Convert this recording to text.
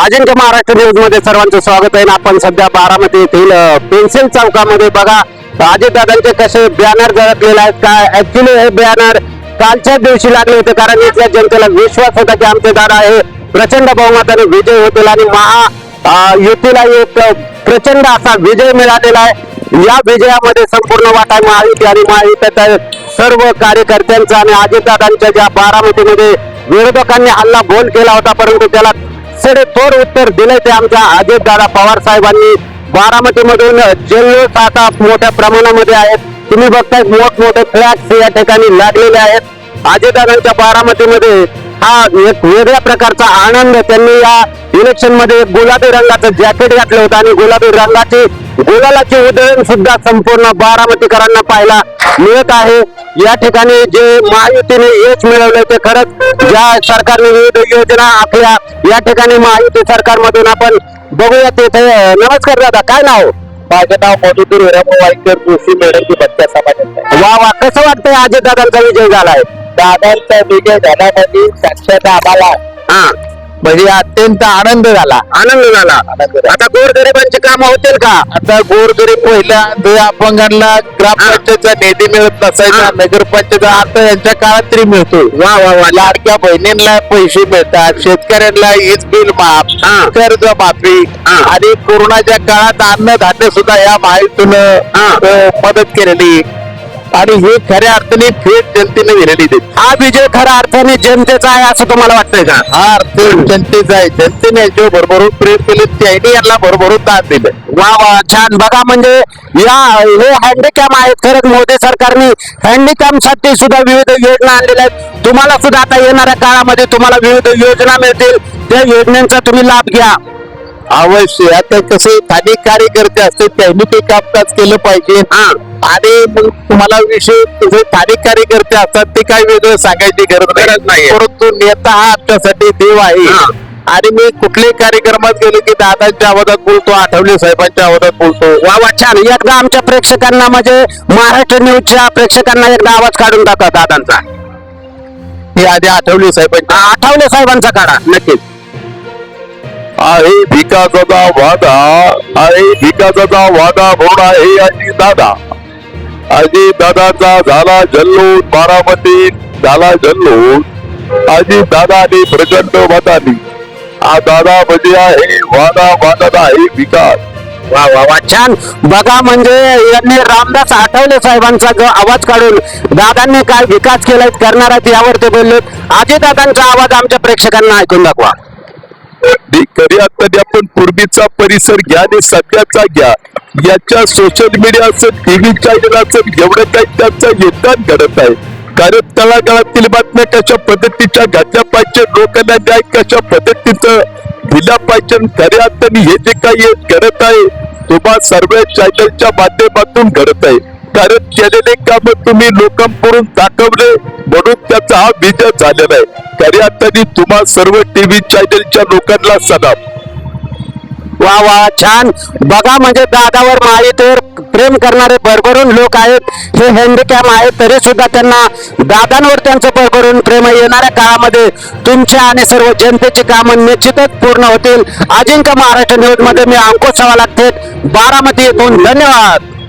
अजिंक्य महाराष्ट्र न्यूजमध्ये सर्वांचं स्वागत आहे. आपण सध्या बारामती येथील पेन्सिल चौकामध्ये बघा अजितदादांचे कसे बॅनर झळकलेले आहेत. काय ऍक्च्युली हे बॅनर कालच्या दिवशी लागले होते कारण इथल्या जनतेला विश्वास होता की आमचे दादा हे प्रचंड बहुमताने विजय होतील आणि महा युतीला एक प्रचंड असा विजय मिळालेला आहे. या विजयामध्ये संपूर्ण वाटा महायुती आणि महायुतीच्या सर्व कार्यकर्त्यांचा आणि अजितदादांच्या ज्या बारामतीमध्ये विरोधकांनी हल्ला बोल केला होता परंतु त्याला सडेतोड उत्तर दिले ते आमच्या अजितदादा पवार साहेबांनी. बारामतीमधून जल्लोष आता मोठ्या प्रमाणामध्ये आहेत. तुम्ही बघताय मोठमोठे फ्लॅग्स या ठिकाणी लागलेले आहेत. अजितदादांच्या बारामतीमध्ये हा एक वेगळ्या प्रकारचा आनंद त्यांनी या इलेक्शनमध्ये गुलाबी रंगाचं जॅकेट घातलं होतं आणि गुलाबी रंगाची गुलालाची उधळण सुद्धा संपूर्ण बारामतीकरांना पाहायला मिळत आहे. या ठिकाणी जे महायुतीने यश मिळवलं ते खरंच ज्या सरकारने विविध योजना आखल्या या ठिकाणी महायुती सरकारमधून आपण बघूया तिथे नमस्कार दादा काय नाव? माझं नाव मधुकर जोशी मेडल बच्चा समाजात वा वा कसं वाटतंय अजित दादांचा विजय झालाय? दादांचा विजय झाल्यामध्ये साक्षात आम्हाला हा. म्हणजे अत्यंत आनंद झाला आनंद झाला. आता गोरगरिबांची कामं होतील का आता गोरगरीब पहिला जे अपंगांना ग्रामपंचायतचा निधी मिळत नसायचा. नगरपंचायत आता यांच्या काळात तरी मिळतो वा वा वा लाडक्या बहिणींना पैसे मिळतात शेतकऱ्यांना वीज बिल माफ हा. कर्ज माफी. आणि कोरोनाच्या काळात अन्नधान्य सुद्धा या माहितीतून हा. मदत केलेली आणि हे खऱ्या अर्थाने थेट जनतेने दिलेली देत हा विजय खऱ्या अर्थाने जनतेचा आहे असं तुम्हाला वाटतंय का? हा अर्थ जनतेचा आहे. जनतेने यांच्यावर भरभरून प्रेम केले त्यांनी यांना भरभरून दान दिलं. वा वा छान. बघा म्हणजे या हे हँडिकॅम आहेत. खरंच मोदी सरकारने हँडिकॅमसाठी सुद्धा विविध योजना आणलेल्या आहेत. तुम्हाला सुद्धा आता येणाऱ्या काळामध्ये तुम्हाला विविध योजना मिळतील. त्या योजनांचा तुम्ही लाभ घ्या. अवश्य. आता कसे स्थानिक कार्यकर्ते असते त्यांनी ते कामकाज केलं पाहिजे. हा. आणि मग तुम्हाला विषय जे स्थानिक कार्यकर्ते असतात ते काय वेगळं सांगायची गरज गरज नाहीये. परंतु नेता हा आमच्यासाठी देव आहे. हा. आणि मी कुठल्याही कार्यक्रमात गेलो की दादांच्या आवाजात बोलतो आठवले साहेबांच्या आवाजात बोलतो. वा वा छान. एकदा आमच्या प्रेक्षकांना म्हणजे महाराष्ट्र न्यूजच्या प्रेक्षकांना एकदा आवाज काढून टाका दादांचा. हे आधी आठवले साहेबांच्या. आठवले साहेबांचा काढा. नक्कीच. आहे विकासाचा वादा आहे विकासाचा वादा म्हणून आहे अजी दादा. अजी दादाचा झाला जल्लोष बारामतीत झाला जल्लोष अजी दादाने प्रचंड मतानी. हा दादा म्हणजे आहे वादा वादाचा आहे विकास वा वा वा छान. बघा म्हणजे यांनी रामदास आठवले साहेबांचा जो आवाज काढून दादांनी काय विकास केलाय करणार आहेत यावर ते बोलले आजी दादांचा आवाज आमच्या प्रेक्षकांना ऐकून दाखवा. आणि अर्थाने आपण पूर्वीचा परिसर घ्या आणि सध्याचा घ्या. याच्या सोशल मीडिया असेल टीव्ही चॅनल असेल एवढं काही त्याचं योगदान घडत आहे कारण तळागाळातील बातम्या कशा पद्धतीच्या घातल्या पाहिजे लोकांना न्याय कशा पद्धतीचं दिला पाहिजे आणि खऱ्या अर्थाने हे जे काही घडत आहे तुम्हा सर्व चॅनलच्या माध्यमातून घडत आहे. कारण केलेले काम तुम्ही लोकांकडून दाखवले म्हणून त्याचा हा विजय झालेला आहे. खऱ्या अर्थाने तुम्हा सर्व टीव्ही चॅनलच्या लोकांना सलाम. वा वा छान. बघा म्हणजे दादावर माहितीवर प्रेम करणारे भरभरून लोक आहेत. हे हँडीकॅम आहेत तरी सुद्धा त्यांना दादांवर त्यांचं भरभरून प्रेम येणाऱ्या काळामध्ये तुमच्या आणि सर्व जनतेची कामं निश्चितच पूर्ण होतील. अजिंक्य महाराष्ट्र न्यूजमध्ये मी अंकुश सवा लागते बारामती येथून धन्यवाद.